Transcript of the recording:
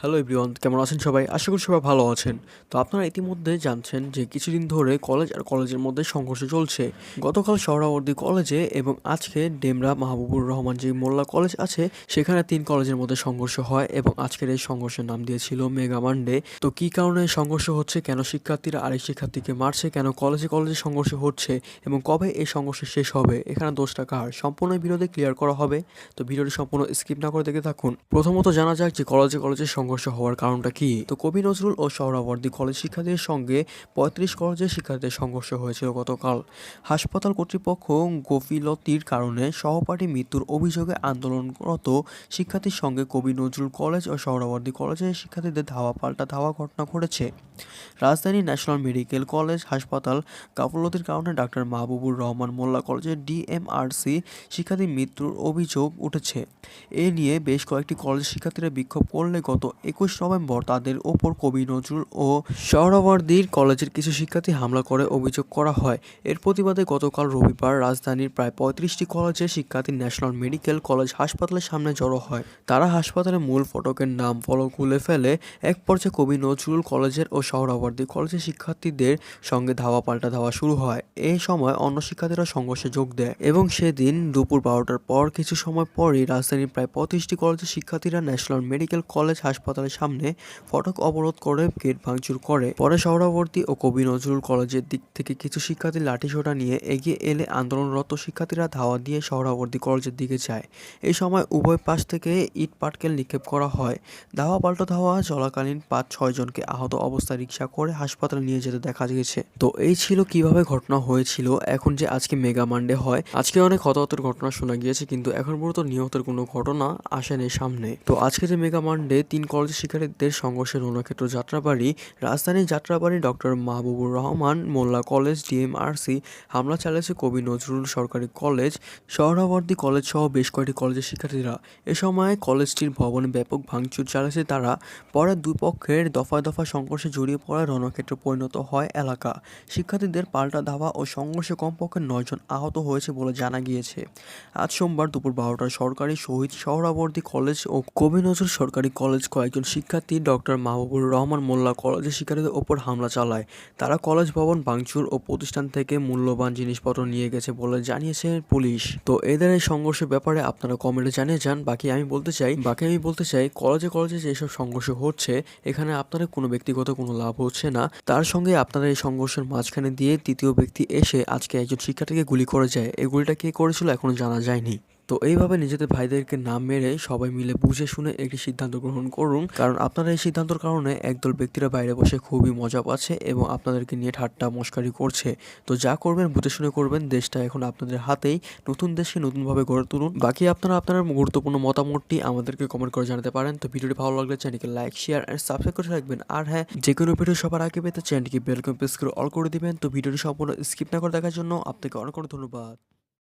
Hello everyone কেমন আছেন সবাই? আশা করি সবাই ভালো আছেন। তো আপনারা ইতিমধ্যে জানছেন যে কিছুদিন ধরে কলেজ আর কলেজের মধ্যে সংঘর্ষ চলছে। গতকাল সোহরাওয়ার্দী কলেজে এবং আজকে ডেমরা মাহবুবুর রহমান যে মোল্লা কলেজ আছে, সেখানে তিন কলেজের মধ্যে সংঘর্ষ হয় এবং আজকের এই সংঘর্ষের নাম দিয়েছিল মেগা মানডে। তো কী কারণে সংঘর্ষ হচ্ছে? কেন শিক্ষার্থীরা আরেক শিক্ষার্থীকে মারছে? কেন কলেজে কলেজে সংঘর্ষ হচ্ছে? এবং কবে এই সংঘর্ষ শেষ হবে? এখানে দোষটা কার? সম্পূর্ণ বিরোধে ক্লিয়ার করা হবে। তো ভিডিওটি সম্পূর্ণ স্কিপ না করে দেখে থাকুন। প্রথমত জানা যাক যে কলেজে কলেজে সংঘর্ষ হওয়ার কারণটা কি? তো কবি নজরুল ও সোহরাওয়ার্দী কলেজ শিক্ষার্থীদের সঙ্গে পঁয়ত্রিশ কলেজের শিক্ষার্থীদের সংঘর্ষ হয়েছিল গতকাল। হাসপাতাল কর্তৃপক্ষ গফিলতির কারণে সহপাঠী মৃত্যুর অভিযোগে আন্দোলনরত শিক্ষার্থীর সঙ্গে কবি নজরুল কলেজ ও সোহরাওয়ার্দী কলেজের শিক্ষার্থীদের ধাওয়া পাল্টা ধাওয়া ঘটনা ঘটেছে। রাজধানী ন্যাশনাল মেডিকেল কলেজ হাসপাতাল গাফলতির কারণে ডাক্তার মাহবুবুর রহমান মোল্লা কলেজের ডিএমআরসি শিক্ষার্থীর মৃত্যুর অভিযোগ উঠেছে। এ নিয়ে বেশ কয়েকটি কলেজ শিক্ষার্থীরা বিক্ষোভ করলে গত একুশ নভেম্বর তাদের ওপর কবি নজরুল ও সোহরাওয়ার্দীর কলেজের কিছু শিক্ষার্থী হামলা করে অভিযোগ করা হয়। এর প্রতিবাদে গতকাল রবিবার রাজধানীর প্রায় পঁয়ত্রিশটি কলেজের শিক্ষার্থী ন্যাশনাল মেডিকেল কলেজ হাসপাতালের সামনে জড়ো হয়। তারা হাসপাতালের মূল ফটকের নাম ফলক খুলে ফেলে, এক পর্যায়ে কবি নজরুল কলেজের ও সোহরাওয়ার্দী কলেজের শিক্ষার্থীদের সঙ্গে ধাওয়া পাল্টা ধাওয়া শুরু হয়। এই সময় অন্য শিক্ষার্থীরা সংঘর্ষে যোগ দেয় এবং সেদিন দুপুর বারোটার পর কিছু সময় পরই রাজধানীর প্রায় পঁয়ত্রিশটি কলেজের শিক্ষার্থীরা ন্যাশনাল মেডিকেল কলেজ হাসপাতালের সামনে ফটক অবরোধ করে গেট ভাঙচুর করে। পরে সোহরাওয়ার্দী ও কবি নজরুল কলেজের দিক থেকে কিছু শিক্ষার্থী লাঠিসোঁটা নিয়ে এগিয়ে এলে আন্দোলনরত শিক্ষার্থীরা ধাওয়া দিয়ে সোহরাওয়ার্দী কলেজের দিকে যায়। এই সময় উভয় পাশ থেকে ইট পাটকেল নিক্ষেপ করা হয়। ধাওয়া, পাল্টা ধাওয়া, চলাকালীন পাঁচ, ছয় জনকে আহত অবস্থায় রিক্সা করে হাসপাতালে নিয়ে যেতে দেখা গেছে তো এই ছিল কীভাবে ঘটনা হয়েছিল, এখন যে আজকে মেগা মানডে হয়, আজকে অনেক হতাহতের ঘটনা শোনা গিয়েছে, কিন্তু এখন পর্যন্ত নিহতের কোনো ঘটনা আসেনি সামনে। তো আজকে যে মেগা মানডে, তিন কলেজের শিক্ষার্থীদের সংঘর্ষের রণক্ষেত্র যাত্রাবাড়ি, রাজধানীর Jatrabari doctor Mahbubur Rahman, Molla college, DMRC, হামলা চালিয়েছে কবি নজরুল সরকারি কলেজ সোহরাওয়ার্দী কলেজ সহ বেশ কয়েকটি কলেজের শিক্ষার্থীরা। এ সময় কলেজটির ভবনে ব্যাপক ভাঙচুর চালিয়েছে তারা। পরে দুই পক্ষের দফায় দফায় সংঘর্ষে জড়িয়ে পড়ায় রণক্ষেত্রে পরিণত হয় এলাকা। শিক্ষার্থীদের পাল্টা ধাওয়া ও সংঘর্ষে কমপক্ষে নয়জন আহত হয়েছে বলে জানা গিয়েছে। আজ সোমবার দুপুর বারোটায় সরকারি শহীদ সোহরাওয়ার্দী কলেজ ও কবি নজরুল সরকারি কলেজ কয়েকজন শিক্ষার্থী ডক্টর মাহবুবুর রহমান মোল্লা কলেজের শিক্ষার্থীদের ওপর হামলা চালায়। তারা কলেজ ভবন ভাঙচুর ও প্রতিষ্ঠান থেকে মূল্যবান জিনিসপত্র নিয়ে গেছে বলে জানিয়েছে পুলিশ। তো এদের এই সংঘর্ষের ব্যাপারে আপনারা কমেন্টে জানিয়ে যান। বাকি আমি বলতে চাই, বাকি আমি বলতে চাই, কলেজে কলেজে যেসব সংঘর্ষ হচ্ছে, এখানে আপনাদের কোনো ব্যক্তিগত কোনো লাভ হচ্ছে না। তার সঙ্গে আপনারা এই সংঘর্ষের মাঝখানে দিয়ে তৃতীয় ব্যক্তি এসে আজকে একজন শিক্ষার্থীকে গুলি করে যায়। এই গুলিটা কে করেছিল এখনও জানা যায়নি। তো এইভাবে নিজেদের ভাইদেরকে নাম মেরে সবাই মিলে বুঝে শুনে একটি সিদ্ধান্ত গ্রহণ করুন। কারণ আপনারা এই সিদ্ধান্তর কারণে একদল ব্যক্তিরা বাইরে বসে খুবই মজা পাচ্ছে এবং আপনাদেরকে নিয়ে ঠাট্টা মস্কারি করছে। তো যা করবেন, বুঝে শুনে করবেন, দেশটা এখন আপনাদের হাতেই। নতুন দেশে নতুনভাবে গড়ে তুলুন। বাকি আপনারা আপনার গুরুত্বপূর্ণ মতামতটি আমাদেরকে কমেন্ট করে জানাতে পারেন। তো ভিডিওটি ভালো লাগলে চ্যানেলকে লাইক শেয়ার অ্যান্ড সাবস্ক্রাইব করে রাখবেন। আর হ্যাঁ যে কোনো ভিডিও সবার আগে পেতে চ্যানেলটিকে বেলকম প্রেস করে অল করে দিবেন। তো ভিডিওটি সম্পূর্ণ স্কিপ না করে দেখার জন্য আপনাকে অনেক অনেক ধন্যবাদ।